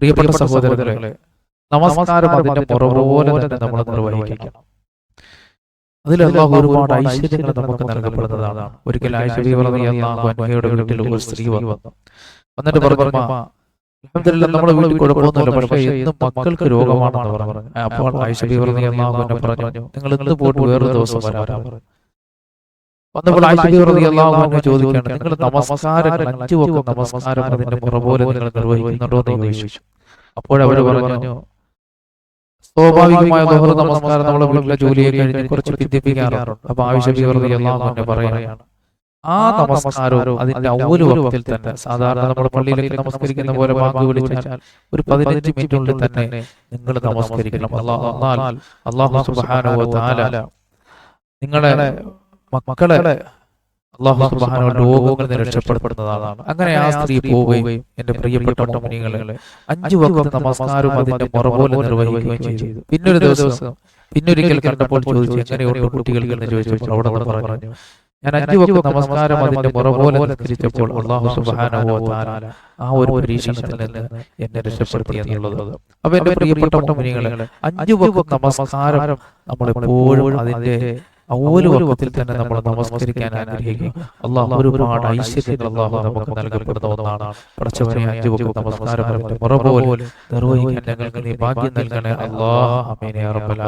പ്രിയപ്പെട്ട സഹോദരങ്ങളെ നമസ്കാരം അതിന്റെ പുറപോലെ തന്നെ നമ്മൾ നിർവഹിക്കണം. അതിൽ അള്ളാഹു ഒരുപാട് ഐശ്വര്യങ്ങൾ നമുക്ക് നൽകപ്പെടുന്നതാണ്. ഒരിക്കൽ ഐശ്വര്യ അൻഹയുടെ വീട്ടിൽ ഒരു സ്ത്രീ വന്നു. എന്നിട്ട് പറഞ്ഞു നമ്മുടെ വീട്ടിൽ കുഴപ്പമൊന്നുമില്ല പക്ഷേ ഇന്നും മക്കൾക്ക് രോഗമാണെന്ന് പറഞ്ഞു അപ്പോൾ ഐശ്വര്യ അള്ളാഹു പറഞ്ഞു നിങ്ങൾ ഇന്ന് പോയിട്ട് വേറൊരു ദിവസം വരാൻ വന്നപ്പോൾ ഐശ്വര്യ അള്ളാഹു ചോദിക്കുകയാണ് നിങ്ങൾ നമസ്കാരം അഞ്ചു വക്കം നമസ്കാരം അതിന്റെ പുറപോലെ നിങ്ങൾ നിർവഹിക്കുന്നുണ്ടോ എന്ന് ചോദിച്ചു അപ്പോഴവർ പറഞ്ഞു സ്വാഭാവികമായ ദോഹ നമസ്കാരം നമ്മളെ വീട്ടിലെ ജോലിയെ കഴിഞ്ഞ് കുറച്ച് പിന്തിപ്പിക്കാറുണ്ട് അപ്പൊ ആവശ്യം അള്ളാഹു പറയുകയാണ് ആ നമസ്കാരവും അതിന്റെ ഒരു വക്തിൽ തന്നെ സാധാരണ നമ്മൾ പള്ളിയിലേക്ക് നമസ്കരിക്കുന്ന പോലെ വാക്ക് വിളിച്ചാൽ ഒരു പതിനഞ്ച് മിനിറ്റിനുള്ളിൽ തന്നെ നിങ്ങൾ നമസ്കരിക്കണം. അള്ളാഹു അള്ളാഹു സുബ്ഹാനഹു വ തആല നിങ്ങളെ മക്കളെ അള്ളാഹു സുബ്ഹാനഹു രോഗങ്ങളിൽ നിന്ന് രക്ഷപ്പെടുത്തുന്നതാണ്. അങ്ങനെ ആ സ്ത്രീ പോവുകയും എന്റെ പ്രിയപ്പെട്ട മുഅ്മിനീങ്ങളെ അഞ്ചു വക്ത നമസ്കാരം അതിന്റെ മുറപോലെ നിർവഹിക്കുകയും ചെയ്തു. പിന്നൊരു ദിവസം പിന്നൊരിക്കൽ കണ്ടപ്പോൾ ചോദിച്ചു എങ്ങനെയുണ്ട് കുട്ടികൾക്ക്? എന്ന് ചോദിച്ചപ്പോൾ അവിടെ പറഞ്ഞു. ഞാൻ അഞ്ചു വക്ത നമസ്കാരം അതിന്റെ മുറപോലെ നിസ്കരിച്ചപ്പോൾ അള്ളാഹു സുബാനോ ആ ഒരു പരീക്ഷണത്തിൽ നിന്ന് എന്നെ രക്ഷപ്പെടുത്തി എന്നുള്ളത്. അപ്പൊ എന്റെ പ്രിയപ്പെട്ട മുഅ്മിനീങ്ങളെ അഞ്ചു വക്ത നമസ്കാരം നമ്മൾ എപ്പോഴും അതിന്റെ ഓൽ വക്കത്തിൽ തന്നെ നമ്മൾ നമസ്കരിക്കാൻ ആഗ്രഹിക്കുക അള്ളാഹു ഒരുപാട് ഐശ്വര്യങ്ങൾ അള്ളാഹു നമുക്ക് നൽകപ്പെടുന്ന ഒന്നാണ്. പടച്ചവനെ അഞ്ചു നമസ്കാരം മുറ പോലെ നിർവഹിക്കാൻ ഞങ്ങൾക്ക് നീ ഭാഗ്യം നൽകണേ. അള്ളാഹ് അമീനെ ആലമീൻ.